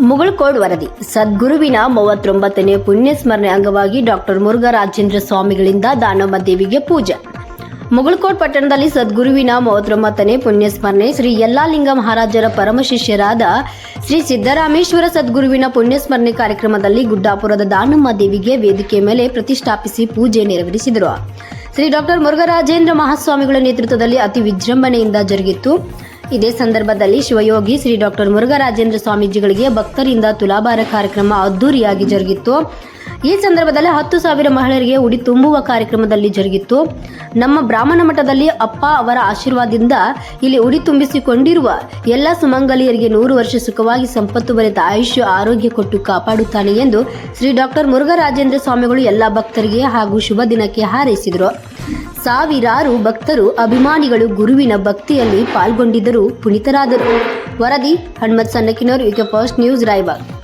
ಮುಗಳಕೋಡ್ ವರದಿ. ಸದ್ಗುರುವಿನ ಮೂವತ್ತೊಂಬತ್ತನೇ ಪುಣ್ಯ ಸ್ಮರಣೆ ಅಂಗವಾಗಿ ಡಾಕ್ಟರ್ ಮುರುಘರಾಜೇಂದ್ರ ಸ್ವಾಮಿಗಳಿಂದ ದಾನಮ್ಮ ದೇವಿಗೆ ಪೂಜೆ. ಮುಗಳಕೋಟ್ ಪಟ್ಟಣದಲ್ಲಿ ಸದ್ಗುರುವಿನ ಮೂವತ್ತೊಂಬತ್ತನೇ ಪುಣ್ಯ ಸ್ಮರಣೆ ಶ್ರೀ ಯಲ್ಲಾಲಿಂಗ ಮಹಾರಾಜರ ಪರಮಶಿಷ್ಯರಾದ ಶ್ರೀ ಸಿದ್ದರಾಮೇಶ್ವರ ಸದ್ಗುರುವಿನ ಪುಣ್ಯ ಸ್ಮರಣೆ ಕಾರ್ಯಕ್ರಮದಲ್ಲಿ ಗುಡ್ಡಾಪುರದ ದಾನಮ್ಮ ದೇವಿಗೆ ವೇದಿಕೆ ಮೇಲೆ ಪ್ರತಿಷ್ಠಾಪಿಸಿ ಪೂಜೆ ನೆರವೇರಿಸಿದರು. ಶ್ರೀ ಡಾಕ್ಟರ್ ಮುರುಘರಾಜೇಂದ್ರ ಮಹಾಸ್ವಾಮಿಗಳ ನೇತೃತ್ವದಲ್ಲಿ ಅತಿ ವಿಜೃಂಭಣೆಯಿಂದ ಜರುಗಿತ್ತು. ಇದೇ ಸಂದರ್ಭದಲ್ಲಿ ಶಿವಯೋಗಿ ಶ್ರೀ ಡಾಕ್ಟರ್ ಮುರುಘರಾಜೇಂದ್ರ ಸ್ವಾಮೀಜಿಗಳಿಗೆ ಭಕ್ತರಿಂದ ತುಲಾಭಾರ ಕಾರ್ಯಕ್ರಮ ಅದ್ದೂರಿಯಾಗಿ ಜರುಗಿತ್ತು. ಈ ಸಂದರ್ಭದಲ್ಲಿ ಹತ್ತು ಸಾವಿರ ಮಹಿಳೆಯರಿಗೆ ಉಡಿ ತುಂಬುವ ಕಾರ್ಯಕ್ರಮದಲ್ಲಿ ಜರುಗಿತ್ತು. ನಮ್ಮ ಬ್ರಾಹ್ಮಣ ಮಠದಲ್ಲಿ ಅಪ್ಪ ಅವರ ಆಶೀರ್ವಾದದಿಂದ ಇಲ್ಲಿ ಉಡಿ ತುಂಬಿಸಿಕೊಂಡಿರುವ ಎಲ್ಲ ಸುಮಂಗಲಿಯರಿಗೆ ನೂರು ವರ್ಷ ಸುಖವಾಗಿ ಸಂಪತ್ತು ಭರಿತ ಆಯುಷ್ಯ, ಆರೋಗ್ಯ ಕೊಟ್ಟು ಕಾಪಾಡುತ್ತಾನೆ ಎಂದು ಶ್ರೀ ಡಾಕ್ಟರ್ ಮುರುಘರಾಜೇಂದ್ರ ಸ್ವಾಮಿಗಳು ಎಲ್ಲ ಭಕ್ತರಿಗೆ ಹಾಗೂ ಶುಭ ದಿನಕ್ಕೆ ಹಾರೈಸಿದರು. ಸಾವಿರಾರು ಭಕ್ತರು ಅಭಿಮಾನಿಗಳು ಗುರುವಿನ ಭಕ್ತಿಯಲ್ಲಿ ಪಾಲ್ಗೊಂಡಿದ್ದರು ಪುನೀತರಾದರು. ವರದಿ ಹಣ್ಮತ್ ಸಣ್ಣಕಿನವರು ಈಗ ಫಸ್ಟ್ ನ್ಯೂಸ್ ರಾಯಬಾಗ್.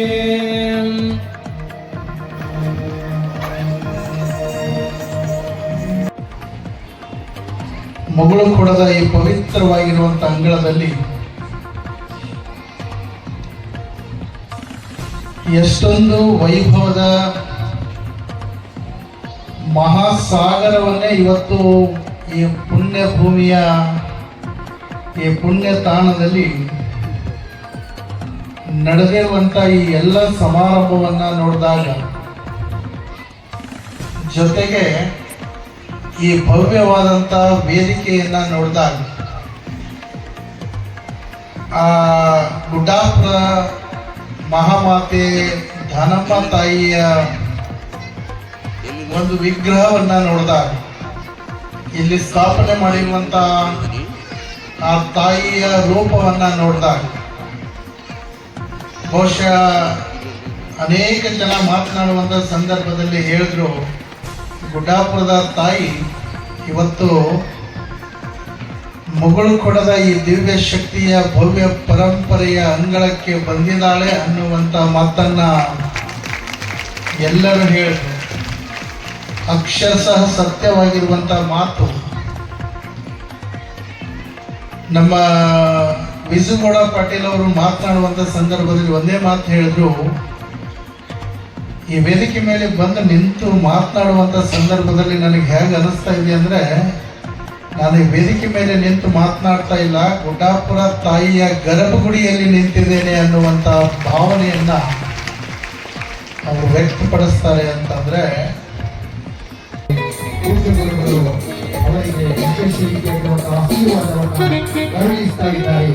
ಮಗಳು ಕೊಡದ ಈ ಪವಿತ್ರವಾಗಿರುವಂತ ಅಂಗಳದಲ್ಲಿ ಎಷ್ಟೊಂದು ವೈಭವದ ಮಹಾಸಾಗರವನ್ನೇ ಇವತ್ತು ಈ ಪುಣ್ಯ ಭೂಮಿಯ ಈ ಪುಣ್ಯ ತಾಣದಲ್ಲಿ ನಡೆದಿರುವಂತ ಈ ಎಲ್ಲ ಸಮಾರಂಭವನ್ನ ನೋಡಿದಾಗ ಜೊತೆಗೆ ಈ ಭವ್ಯವಾದಂಥ ವೇದಿಕೆಯನ್ನ ನೋಡಿದಾಗ ಆ ಗುಡ್ಡಾಪುರ ಮಹಾಮಾತೆ ಧನಮ್ಮ ತಾಯಿಯ ಒಂದು ವಿಗ್ರಹವನ್ನ ನೋಡಿದಾಗ ಇಲ್ಲಿ ಸ್ಥಾಪನೆ ಮಾಡಿರುವಂತ ಆ ತಾಯಿಯ ರೂಪವನ್ನ ನೋಡಿದಾಗ ಬಹುಶಃ ಅನೇಕ ಜನ ಮಾತನಾಡುವಂತ ಸಂದರ್ಭದಲ್ಲಿ ಹೇಳಿದ್ರು ಗುಡ್ಡಾಪುರದ ತಾಯಿ ಇವತ್ತು ಮಗಳು ಕೊಡದ ಈ ದಿವ್ಯ ಶಕ್ತಿಯ ಭವ್ಯ ಪರಂಪರೆಯ ಅಂಗಳಕ್ಕೆ ಬಂದಿದ್ದಾಳೆ ಅನ್ನುವಂಥ ಮಾತನ್ನ ಎಲ್ಲರೂ ಹೇಳಿದ್ರು. ಅಕ್ಷರಶಃ ಸತ್ಯವಾಗಿರುವಂಥ ಮಾತು. ನಮ್ಮ ವಿಜುಗೌಡ ಪಾಟೀಲ್ ಅವರು ಮಾತನಾಡುವಂಥ ಸಂದರ್ಭದಲ್ಲಿ ಒಂದೇ ಮಾತು ಹೇಳಿದ್ರು. ಈ ವೇದಿಕೆ ಮೇಲೆ ಬಂದು ನಿಂತು ಮಾತನಾಡುವಂಥ ಸಂದರ್ಭದಲ್ಲಿ ನನಗೆ ಹೇಗೆ ಅನಿಸ್ತಾ ಇದೆ ಅಂದರೆ, ನಾನು ಈ ವೇದಿಕೆ ಮೇಲೆ ನಿಂತು ಮಾತನಾಡ್ತಾ ಇಲ್ಲ, ಗುಡ್ಡಾಪುರ ತಾಯಿಯ ಗರ್ಭಗುಡಿಯಲ್ಲಿ ನಿಂತಿದ್ದೇನೆ ಅನ್ನುವಂಥ ಭಾವನೆಯನ್ನ ಅವರು ವ್ಯಕ್ತಪಡಿಸ್ತಾರೆ ಅಂತಂದ್ರೆ ಅವರಿಗೆ ಆಶೀರ್ವಾದವನ್ನು ಕರುಣಿಸ್ತಾ ಇದ್ದಾರೆ.